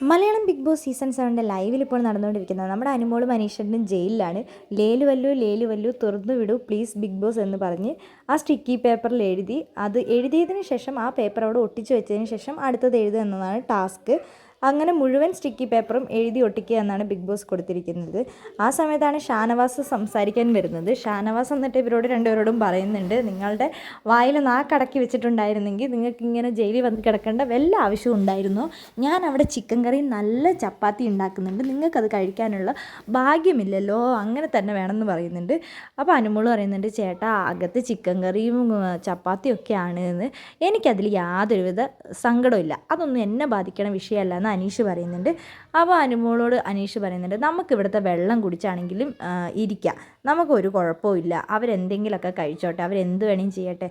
Malayalam big boss season സെവന്റെ ലൈവിൽ ഇപ്പോൾ നടന്നുകൊണ്ടിരിക്കുന്നത് നമ്മുടെ അനുമോളും അനീഷനും ജയിലിലാണ്. ലേലു വല്ലു ലേലു വല്ലു തുറന്നു വിടൂ പ്ലീസ് ബിഗ് ബോസ് എന്ന് പറഞ്ഞ് ആ സ്റ്റിക്കി പേപ്പറിൽ എഴുതി അത് എഴുതിയതിന് ശേഷം ആ പേപ്പർ അവിടെ ഒട്ടിച്ചു വെച്ചതിന് ശേഷം അടുത്തത് എഴുതുക എന്നതാണ് ടാസ്ക്. അങ്ങനെ മുഴുവൻ സ്റ്റിക്കി പേപ്പറും എഴുതി ഒട്ടിക്കുക എന്നാണ് ബിഗ് ബോസ് കൊടുത്തിരിക്കുന്നത്. ആ സമയത്താണ് ഷാനവാസ് സംസാരിക്കാൻ വരുന്നത്. ഷാനവാസ് എന്നിട്ട് ഇവരോട് രണ്ടുപേരോടും പറയുന്നുണ്ട് നിങ്ങളുടെ വായിൽ നാക്കടക്കി വെച്ചിട്ടുണ്ടായിരുന്നെങ്കിൽ നിങ്ങൾക്ക് ഇങ്ങനെ ജയിലിൽ വന്ന് കിടക്കേണ്ട വല്ല ആവശ്യവും ഉണ്ടായിരുന്നു? ഞാൻ അവിടെ ചിക്കൻ കറി നല്ല ചപ്പാത്തി ഉണ്ടാക്കുന്നുണ്ട്. നിങ്ങൾക്കത് കഴിക്കാനുള്ള ഭാഗ്യമില്ലല്ലോ. അങ്ങനെ തന്നെ വേണമെന്ന് പറയുന്നുണ്ട്. അപ്പോൾ അനുമോൾ പറയുന്നുണ്ട് ചേട്ടാ അകത്ത് ചിക്കൻ കറിയും ചപ്പാത്തിയൊക്കെയാണ് എന്ന് എനിക്കതിൽ യാതൊരുവിധ സങ്കടമില്ല അതൊന്നും എന്നെ ബാധിക്കണ വിഷയമല്ല. അനീഷ് പറയുന്നുണ്ട്. അപ്പോൾ അനുമോളോട് അനീഷ് പറയുന്നുണ്ട് നമുക്ക് ഇവിടുത്തെ വെള്ളം കുടിച്ചാണെങ്കിലും ഇരിക്കാം. നമുക്കൊരു കുഴപ്പമില്ല അവരെന്തെങ്കിലുമൊക്കെ കഴിച്ചോട്ടെ. അവരെന്ത് വേണമെങ്കിലും ചെയ്യട്ടെ.